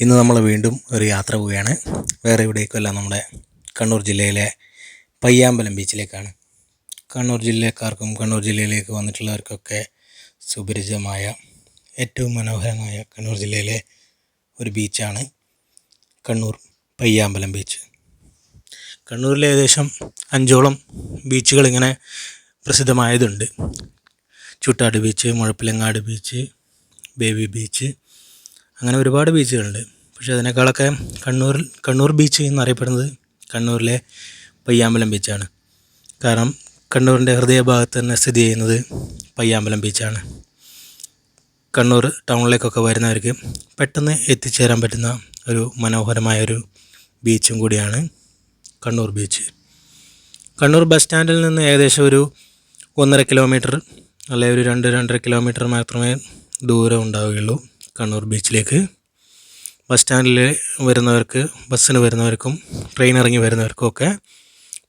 ഇന്ന് നമ്മൾ വീണ്ടും ഒരു യാത്ര പോവുകയാണ്. വേറെ എവിടേക്കുമല്ല നമ്മുടെ കണ്ണൂർ ജില്ലയിലെ പയ്യാമ്പലം ബീച്ചിലേക്കാണ്. കണ്ണൂർ ജില്ലക്കാർക്കും കണ്ണൂർ ജില്ലയിലേക്ക് വന്നിട്ടുള്ളവർക്കൊക്കെ സുപരിചിതമായ ഏറ്റവും മനോഹരമായ കണ്ണൂർ ജില്ലയിലെ ഒരു ബീച്ചാണ് കണ്ണൂർ പയ്യാമ്പലം ബീച്ച്. കണ്ണൂരിലെ ഏകദേശം അഞ്ചോളം ബീച്ചുകൾ ഇങ്ങനെ പ്രസിദ്ധമായതുണ്ട്. Chuttad beach Muzhappilangad beach baby beach അങ്ങനെ ഒരുപാട് ബീച്ചുകളുണ്ട്. പക്ഷേ അതിനേക്കാളൊക്കെ കണ്ണൂരിൽ കണ്ണൂർ ബീച്ച് എന്നറിയപ്പെടുന്നത് കണ്ണൂരിലെ പയ്യാമ്പലം ബീച്ചാണ് കാരണം കണ്ണൂരിന്റെ ഹൃദയഭാഗത്ത് തന്നെ സ്ഥിതി ചെയ്യുന്നത് പയ്യാമ്പലം ബീച്ചാണ് കണ്ണൂർ ടൗണിലേക്കൊക്കെ വരുന്നവർക്ക് പെട്ടെന്ന് എത്തിച്ചേരാൻ പറ്റുന്ന ഒരു മനോഹരമായ ഒരു ബീച്ചും കൂടിയാണ് കണ്ണൂർ ബീച്ച് കണ്ണൂർ ബസ് സ്റ്റാൻഡിൽ നിന്ന് ഏകദേശം ഒരു ഒന്നര കിലോമീറ്റർ അല്ലെങ്കിൽ ഒരു രണ്ട് രണ്ടര കിലോമീറ്റർ മാത്രമേ ദൂരം ഉണ്ടാവുകയുള്ളൂ. കണ്ണൂർ ബീച്ചിലേക്ക്. ബസ് സ്റ്റാൻഡിൽ വരുന്നവർക്ക് ബസ്സിന് വരുന്നവർക്കും ട്രെയിൻ ഇറങ്ങി വരുന്നവർക്കും ഒക്കെ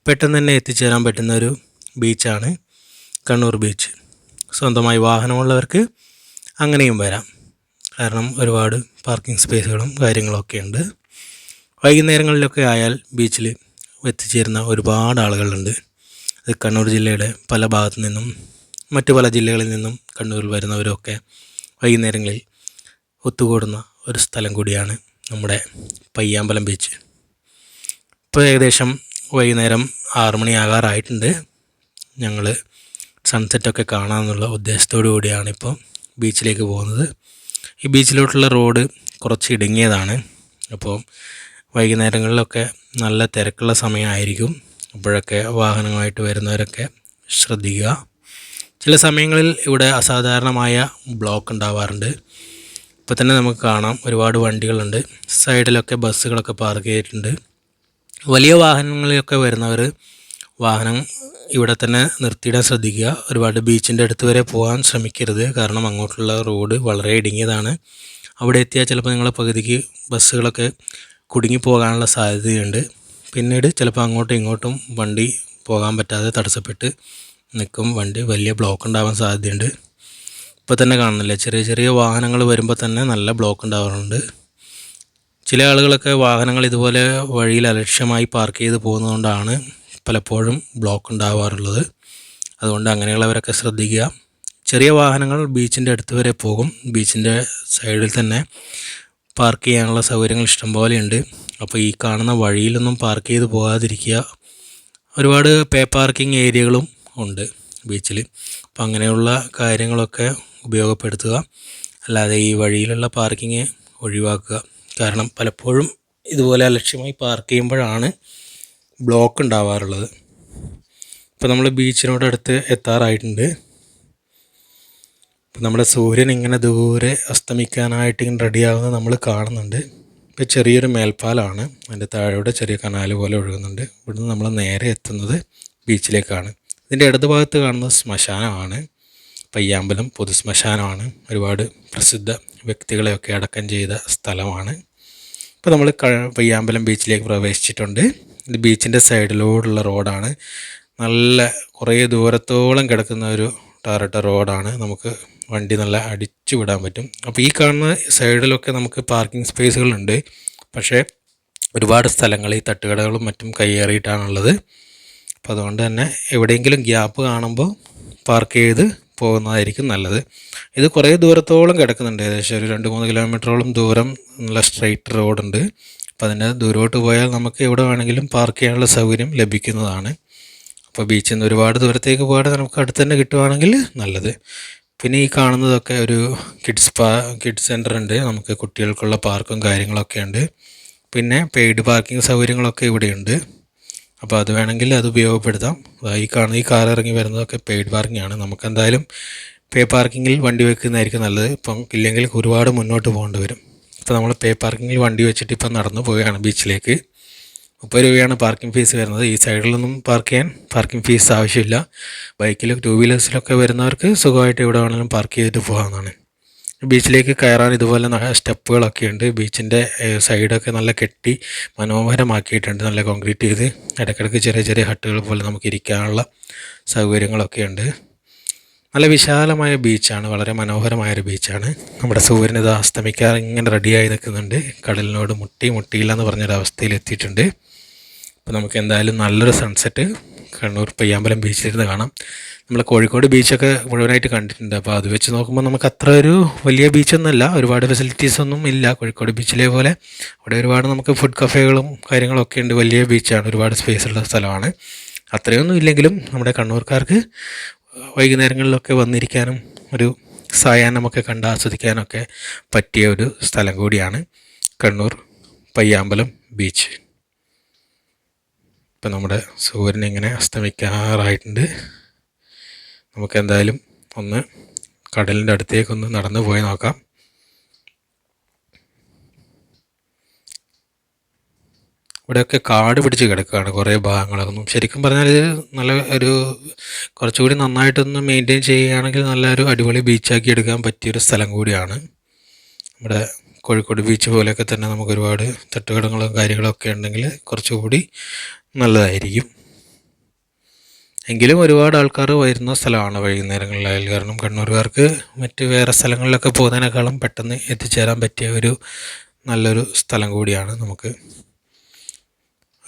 പെട്ടെന്ന് തന്നെ എത്തിച്ചേരാൻ പറ്റുന്ന ഒരു ബീച്ചാണ് കണ്ണൂർ ബീച്ച്. സ്വന്തമായി വാഹനമുള്ളവർക്ക് അങ്ങനെയും വരാം. കാരണം ഒരുപാട് പാർക്കിംഗ് സ്പേസുകളും കാര്യങ്ങളൊക്കെ ഉണ്ട്. വൈകുന്നേരങ്ങളിലൊക്കെ ആയാൽ ബീച്ചിൽ എത്തിച്ചേരുന്ന ഒരുപാട് ആളുകളുണ്ട്. അത് കണ്ണൂർ ജില്ലയുടെ പല ഭാഗത്തു നിന്നും മറ്റു പല ജില്ലകളിൽ നിന്നും കണ്ണൂരിൽ വരുന്നവരൊക്കെ വൈകുന്നേരങ്ങളിൽ ഒത്തുകൂടുന്ന ഒരു സ്ഥലം കൂടിയാണ് നമ്മുടെ പയ്യാമ്പലം ബീച്ച്. ഇപ്പോൾ ഏകദേശം വൈകുന്നേരം ആറു മണിയാകാറായിട്ടുണ്ട് ഞങ്ങൾ സൺസെറ്റൊക്കെ കാണാമെന്നുള്ള ഉദ്ദേശത്തോടു കൂടിയാണ് ഇപ്പോൾ ബീച്ചിലേക്ക് പോകുന്നത്. ഈ ബീച്ചിലോട്ടുള്ള റോഡ് കുറച്ച് ഇടുങ്ങിയതാണ്. അപ്പോൾ വൈകുന്നേരങ്ങളിലൊക്കെ നല്ല തിരക്കുള്ള സമയമായിരിക്കും. അപ്പോഴൊക്കെ വാഹനമായിട്ട് വരുന്നവരൊക്കെ ശ്രദ്ധിക്കുക. ചില സമയങ്ങളിൽ ഇവിടെ അസാധാരണമായ ബ്ലോക്ക് ഉണ്ടാവാറുണ്ട്. ഇപ്പോൾ തന്നെ നമുക്ക് കാണാം ഒരുപാട് വണ്ടികളുണ്ട്. സൈഡിലൊക്കെ ബസ്സുകളൊക്കെ പാർക്ക് ചെയ്തിട്ടുണ്ട്. വലിയ വാഹനങ്ങളിലൊക്കെ വരുന്നവർ വാഹനം ഇവിടെ തന്നെ നിർത്തിയിടാൻ ശ്രദ്ധിക്കുക. ഒരുപാട് ബീച്ചിന്റെ അടുത്ത് വരെ പോകാൻ ശ്രമിക്കരുത്. കാരണം അങ്ങോട്ടുള്ള റോഡ് വളരെ ഇടുങ്ങിയതാണ്. അവിടെ എത്തിയാൽ ചിലപ്പോൾ നിങ്ങളെ പകുതിക്ക് ബസ്സുകളൊക്കെ കുടുങ്ങി പോകാനുള്ള സാധ്യതയുണ്ട്. പിന്നീട് ചിലപ്പോൾ അങ്ങോട്ടും ഇങ്ങോട്ടും വണ്ടി പോകാൻ പറ്റാതെ തടസ്സപ്പെട്ട് നിൽക്കും. വണ്ടി വലിയ ബ്ലോക്ക് ഉണ്ടാവാൻ സാധ്യതയുണ്ട്. ഇപ്പോൾ തന്നെ കാണുന്നില്ല? ചെറിയ ചെറിയ വാഹനങ്ങൾ വരുമ്പോൾ തന്നെ നല്ല ബ്ലോക്ക് ഉണ്ടാവാറുണ്ട്. ചില ആളുകളൊക്കെ വാഹനങ്ങൾ ഇതുപോലെ വഴിയിൽ അലക്ഷ്യമായി പാർക്ക് ചെയ്ത് പോകുന്നതുകൊണ്ടാണ് പലപ്പോഴും ബ്ലോക്ക് ഉണ്ടാവാറുള്ളത്. അതുകൊണ്ട് അങ്ങനെയുള്ളവരൊക്കെ ശ്രദ്ധിക്കുക. ചെറിയ വാഹനങ്ങൾ ബീച്ചിന്റെ അടുത്ത് വരെ പോകും. ബീച്ചിന്റെ സൈഡിൽ തന്നെ പാർക്ക് ചെയ്യാനുള്ള സൗകര്യങ്ങൾ ഇഷ്ടംപോലെയുണ്ട് അപ്പോൾ ഈ കാണുന്ന വഴിയിലൊന്നും പാർക്ക് ചെയ്ത് പോകാതിരിക്കുക. ഒരുപാട് പേ പാർക്കിംഗ് ഏരിയകളും ഉണ്ട്. ബീച്ചിൽ അപ്പം അങ്ങനെയുള്ള കാര്യങ്ങളൊക്കെ ഉപയോഗപ്പെടുത്തുക. അല്ലാതെ ഈ വഴിയിലുള്ള പാർക്കിങ് ഒഴിവാക്കുക. കാരണം പലപ്പോഴും ഇതുപോലെ അലക്ഷ്യമായി പാർക്ക് ചെയ്യുമ്പോഴാണ് ബ്ലോക്ക് ഉണ്ടാവാറുള്ളത്. ഇപ്പോൾ നമ്മൾ ബീച്ചിനോടടുത്ത് എത്താറായിട്ടുണ്ട്. ഇപ്പോൾ നമ്മുടെ സൂര്യൻ ഇങ്ങനെ ദൂരെ അസ്തമിക്കാനായിട്ട് ഇങ്ങനെ റെഡിയാവുന്നത് നമ്മൾ കാണുന്നുണ്ട്. ഇപ്പോൾ ചെറിയൊരു മേൽപ്പാലാണ്. അതിന്റെ താഴെയുടെ ചെറിയ കനാൽ പോലെ ഒഴുകുന്നുണ്ട്. ഇവിടുന്ന് നമ്മൾ നേരെ എത്തുന്നത് ബീച്ചിലേക്കാണ്. ഇതിന്റെ ഇടതുഭാഗത്ത് കാണുന്ന ശ്മശാനമാണ്. പയ്യാമ്പലം പൊതു ശ്മശാനമാണ് ഒരുപാട് പ്രസിദ്ധ വ്യക്തികളെയൊക്കെ അടക്കം ചെയ്ത സ്ഥലമാണ്. ഇപ്പോൾ നമ്മൾ പയ്യാമ്പലം ബീച്ചിലേക്ക് പ്രവേശിച്ചിട്ടുണ്ട്. ഇത് ബീച്ചിന്റെ സൈഡിലൂടെയുള്ള റോഡാണ്. നല്ല കുറേ ദൂരത്തോളം കിടക്കുന്ന ഒരു ടാറിട്ട റോഡാണ്. നമുക്ക് വണ്ടി നല്ല അടിച്ചു വിടാൻ പറ്റും. അപ്പോൾ ഈ കാണുന്ന സൈഡിലൊക്കെ നമുക്ക് പാർക്കിംഗ് സ്പേസുകളുണ്ട്. പക്ഷേ ഒരുപാട് സ്ഥലങ്ങൾ ഈ തട്ടുകടകളും മറ്റും കയ്യേറിയിട്ടാണുള്ളത്. അപ്പോൾ അതുകൊണ്ട് തന്നെ എവിടെയെങ്കിലും ഗ്യാപ്പ് കാണുമ്പോൾ പാർക്ക് ചെയ്ത് പോകുന്നതായിരിക്കും നല്ലത്. ഇത് കുറേ ദൂരത്തോളം കിടക്കുന്നുണ്ട്. ഏകദേശം ഒരു രണ്ട് മൂന്ന് കിലോമീറ്ററോളം ദൂരം നല്ല സ്ട്രൈറ്റ് റോഡുണ്ട്. അപ്പോൾ അതിന്റെ ദൂരോട്ട് പോയാൽ നമുക്ക് എവിടെ വേണമെങ്കിലും പാർക്ക് ചെയ്യാനുള്ള സൗകര്യം ലഭിക്കുന്നതാണ്. അപ്പോൾ ബീച്ചിൽ നിന്ന് ഒരുപാട് ദൂരത്തേക്ക് പോകാതെ നമുക്ക് അടുത്ത് തന്നെ കിട്ടുവാണെങ്കിൽ നല്ലത്. പിന്നെ ഈ കാണുന്നതൊക്കെ ഒരു കിഡ്സ് പാ കിഡ്സ് സെന്റർ ഉണ്ട്. നമുക്ക് കുട്ടികൾക്കുള്ള പാർക്കും കാര്യങ്ങളൊക്കെ ഉണ്ട്. പിന്നെ പെയ്ഡ് പാർക്കിംഗ് സൗകര്യങ്ങളൊക്കെ ഇവിടെയുണ്ട്. അപ്പോൾ അത് വേണമെങ്കിൽ അത് ഉപയോഗപ്പെടുത്താം. ഈ കാണുന്ന ഈ കാർ ഇറങ്ങി വരുന്നതൊക്കെ പെയ്ഡ് പാർക്കിംഗ് ആണ്. നമുക്ക് എന്തായാലും പേ പാർക്കിങ്ങിൽ വണ്ടി വെക്കുന്നതായിരിക്കും നല്ലത്. ഇപ്പം ഇല്ലെങ്കിൽ ഒരുപാട് മുന്നോട്ട് പോകേണ്ടി വരും. ഇപ്പോൾ നമ്മൾ പേ പാർക്കിങ്ങിൽ വണ്ടി വെച്ചിട്ട് ഇപ്പം നടന്നു പോവുകയാണ് ബീച്ചിലേക്ക്. മുപ്പത് രൂപയാണ് പാർക്കിംഗ് ഫീസ് വരുന്നത്. ഈ സൈഡിലൊന്നും പാർക്ക് ചെയ്യാൻ പാർക്കിംഗ് ഫീസ് ആവശ്യമില്ല. ബൈക്കിലും ടൂ വീലേഴ്സിലൊക്കെ വരുന്നവർക്ക് സുഖമായിട്ട് എവിടെ വേണമെങ്കിലും പാർക്ക് ചെയ്തിട്ട് പോകാവുന്നതാണ്. ബീച്ചിലേക്ക് കയറാൻ ഇതുപോലെ സ്റ്റെപ്പുകളൊക്കെ ഉണ്ട് ബീച്ചിന്റെ സൈഡൊക്കെ നല്ല കെട്ടി മനോഹരമാക്കിയിട്ടുണ്ട്. നല്ല കോൺക്രീറ്റ് ചെയ്ത് ഇടയ്ക്കിടയ്ക്ക് ചെറിയ ചെറിയ ഹട്ടുകൾ പോലെ നമുക്ക് ഇരിക്കാനുള്ള സൗകര്യങ്ങളൊക്കെ ഉണ്ട് നല്ല വിശാലമായ ബീച്ചാണ്. വളരെ മനോഹരമായൊരു ബീച്ചാണ്. നമ്മുടെ സൂര്യൻ ഇത് അസ്തമിക്കാൻ ഇങ്ങനെ റെഡിയായി നിൽക്കുന്നുണ്ട്. കടലിനോട് മുട്ടി മുട്ടിയില്ല എന്ന് പറഞ്ഞൊരു അവസ്ഥയിൽ എത്തിയിട്ടുണ്ട് അപ്പോൾ നമുക്ക് എന്തായാലും നല്ലൊരു സൺസെറ്റ് കണ്ണൂർ പയ്യാമ്പലം ബീച്ചിലിരുന്ന് കാണാം. നമ്മൾ കോഴിക്കോട് ബീച്ചൊക്കെ മുഴുവനായിട്ട് കണ്ടിട്ടുണ്ട്. അപ്പോൾ അത് വെച്ച് നോക്കുമ്പോൾ നമുക്ക് അത്ര ഒരു വലിയ ബീച്ചൊന്നുമല്ല ഒരുപാട് ഫെസിലിറ്റീസ് ഒന്നും ഇല്ല. കോഴിക്കോട് ബീച്ചിലെ പോലെ. അവിടെ ഒരുപാട് നമുക്ക് ഫുഡ് കഫേകളും കാര്യങ്ങളൊക്കെ ഉണ്ട്. വലിയ ബീച്ചാണ് ഒരുപാട് സ്പേസ് ഉള്ള സ്ഥലമാണ്. അത്രയൊന്നും ഇല്ലെങ്കിലും നമ്മുടെ കണ്ണൂർക്കാർക്ക് വൈകുന്നേരങ്ങളിലൊക്കെ വന്നിരിക്കാനും ഒരു സായാഹ്നമൊക്കെ കണ്ട് ആസ്വദിക്കാനൊക്കെ പറ്റിയ ഒരു സ്ഥലം കൂടിയാണ് കണ്ണൂർ പയ്യാമ്പലം ബീച്ച് ഇപ്പം നമ്മുടെ സൂര്യൻ ഇങ്ങനെ അസ്തമിക്കാറായിട്ടുണ്ട്. നമുക്ക് എന്തായാലും ഒന്ന് കടലിന്റെ അടുത്തേക്കൊന്ന് നടന്നു പോയി നോക്കാം. ഇവിടെയൊക്കെ കാട് പിടിച്ച് കിടക്കുകയാണ് കുറേ ഭാഗങ്ങളൊന്നും. ശരിക്കും പറഞ്ഞാൽ ഇത് നല്ല ഒരു കുറച്ചുകൂടി നന്നായിട്ടൊന്ന് മെയിന്റെയിൻ ചെയ്യുകയാണെങ്കിൽ നല്ലൊരു അടിപൊളി ബീച്ചാക്കി എടുക്കാൻ പറ്റിയൊരു സ്ഥലം കൂടിയാണ്. നമ്മുടെ കോഴിക്കോട് ബീച്ച് പോലെയൊക്കെ തന്നെ നമുക്ക് ഒരുപാട് തട്ടുകടങ്ങളും കാര്യങ്ങളൊക്കെ ഉണ്ടെങ്കിൽ കുറച്ചുകൂടി നല്ലതായിരിക്കും. എങ്കിലും ഒരുപാട് ആൾക്കാർ വരുന്ന സ്ഥലമാണ് വൈകുന്നേരങ്ങളിലായാലും കാരണം കണ്ണൂരുകാർക്ക് മറ്റ് വേറെ സ്ഥലങ്ങളിലൊക്കെ പോകുന്നതിനേക്കാളും പെട്ടെന്ന് എത്തിച്ചേരാൻ പറ്റിയ ഒരു നല്ലൊരു സ്ഥലം കൂടിയാണ് നമുക്ക്.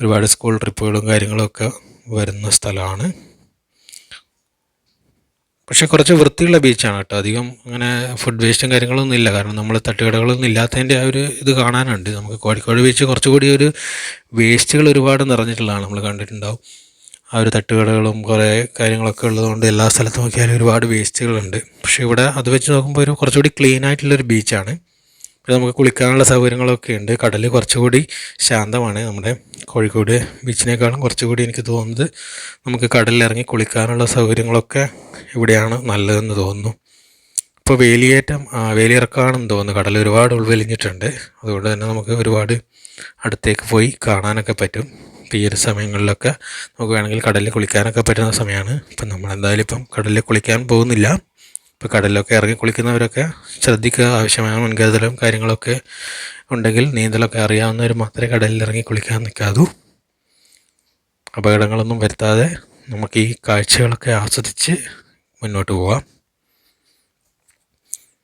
ഒരുപാട് സ്കൂൾ ട്രിപ്പുകളും കാര്യങ്ങളൊക്കെ വരുന്ന സ്ഥലമാണ്. പക്ഷേ കുറച്ച് വൃത്തിയുള്ള ബീച്ചാണ് കേട്ടോ. അധികം അങ്ങനെ ഫുഡ് വേസ്റ്റും കാര്യങ്ങളൊന്നും ഇല്ല. കാരണം നമ്മൾ തട്ടുകടകളൊന്നും ഇല്ലാത്തതിന്റെ ആ ഒരു ഇത് കാണാനുണ്ട്. നമുക്ക് കോഴിക്കോട് ബീച്ച് കുറച്ചുകൂടി ഒരു വേസ്റ്റുകൾ ഒരുപാട് നിറഞ്ഞിട്ടുള്ളതാണ് നമ്മൾ കണ്ടിട്ടുണ്ടാവും. ആ ഒരു തട്ടുകടകളും കുറേ കാര്യങ്ങളൊക്കെ ഉള്ളതുകൊണ്ട് എല്ലാ സ്ഥലത്തും നോക്കിയാലും ഒരുപാട് വേസ്റ്റുകളുണ്ട് പക്ഷേ ഇവിടെ അത് വെച്ച് നോക്കുമ്പോൾ ഒരു കുറച്ചുകൂടി ക്ലീൻ ആയിട്ടുള്ളൊരു ബീച്ചാണ് പിന്നെ നമുക്ക് കുളിക്കാനുള്ള സൗകര്യങ്ങളൊക്കെ ഉണ്ട്. കടൽ കുറച്ചുകൂടി ശാന്തമാണ് നമ്മുടെ കോഴിക്കോട് ബീച്ചിനേക്കാളും കുറച്ചുകൂടി എനിക്ക് തോന്നുന്നത്. നമുക്ക് കടലിലിറങ്ങി കുളിക്കാനുള്ള സൗകര്യങ്ങളൊക്കെ ഇവിടെയാണ് നല്ലതെന്ന് തോന്നുന്നു. ഇപ്പോൾ വേലിയേറ്റം വേലിയിറക്കാണെന്ന് തോന്നുന്നു. കടൽ ഒരുപാട് ഉൾവലിഞ്ഞിട്ടുണ്ട്. അതുകൊണ്ട് തന്നെ നമുക്ക് ഒരുപാട് അടുത്തേക്ക് പോയി കാണാനൊക്കെ പറ്റും. ഈ ഒരു സമയങ്ങളിലൊക്കെ നമുക്ക് വേണമെങ്കിൽ കടലിൽ കുളിക്കാനൊക്കെ പറ്റുന്ന സമയമാണ്. ഇപ്പം നമ്മൾ എന്തായാലും ഇപ്പം കടലിൽ കുളിക്കാൻ പോകുന്നില്ല. ഇപ്പോൾ കടലിലൊക്കെ ഇറങ്ങി കുളിക്കുന്നവരൊക്കെ ശ്രദ്ധിക്കുക. ആവശ്യമായ മുൻകരുതലും കാര്യങ്ങളൊക്കെ ഉണ്ടെങ്കിൽ നീന്തലൊക്കെ അറിയാവുന്നവർ മാത്രമേ കടലിൽ ഇറങ്ങി കുളിക്കാൻ നിൽക്കാതു. അപകടങ്ങളൊന്നും വരുത്താതെ നമുക്ക് ഈ കാഴ്ചകളൊക്കെ ആസ്വദിച്ച് മുന്നോട്ട് പോവാം.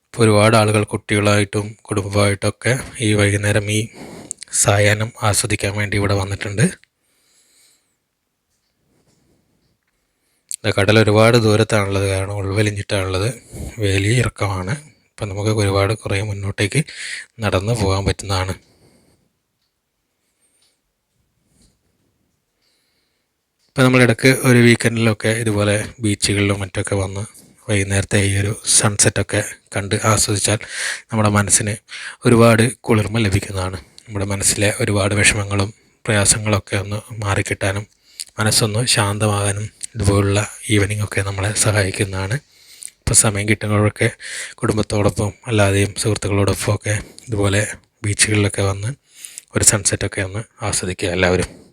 ഇപ്പോൾ ഒരുപാട് ആളുകൾ കുട്ടികളായിട്ടും കുടുംബമായിട്ടൊക്കെ ഈ വൈകുന്നേരം ഈ സായാഹ്നം ആസ്വദിക്കാൻ വേണ്ടി ഇവിടെ വന്നിട്ടുണ്ട്. കടൽ ഒരുപാട് ദൂരത്താണുള്ളത്. കാരണം ഉൾവലിഞ്ഞിട്ടാണുള്ളത്. വലിയ ഇറക്കമാണ്. അപ്പം നമുക്ക് ഒരുപാട് കുറേ മുന്നോട്ടേക്ക് നടന്ന് പോകാൻ പറ്റുന്നതാണ്. ഇപ്പം നമ്മളിടക്ക് ഒരു വീക്കെൻഡിലൊക്കെ ഇതുപോലെ ബീച്ചുകളിലും മറ്റൊക്കെ വന്ന് വൈകുന്നേരത്തെ ഈ ഒരു സൺസെറ്റൊക്കെ കണ്ട് ആസ്വദിച്ചാൽ നമ്മുടെ മനസ്സിന് ഒരുപാട് കുളിർമ ലഭിക്കുന്നതാണ്. നമ്മുടെ മനസ്സിലെ ഒരുപാട് വിഷമങ്ങളും പ്രയാസങ്ങളൊക്കെ ഒന്ന് മാറിക്കിട്ടാനും മനസ്സൊന്ന് ശാന്തമാകാനും ഇതുപോലുള്ള ഈവനിങ് ഒക്കെ നമ്മളെ സഹായിക്കുന്നതാണ്. ഇപ്പോൾ സമയം കിട്ടുന്നവരൊക്കെ കുടുംബത്തോടൊപ്പം അല്ലാതെയും സുഹൃത്തുക്കളോടൊപ്പം ഒക്കെ ഇതുപോലെ ബീച്ചുകളിലൊക്കെ വന്ന് ഒരു സൺസെറ്റൊക്കെ ഒന്ന് ആസ്വദിക്കുക എല്ലാവരും.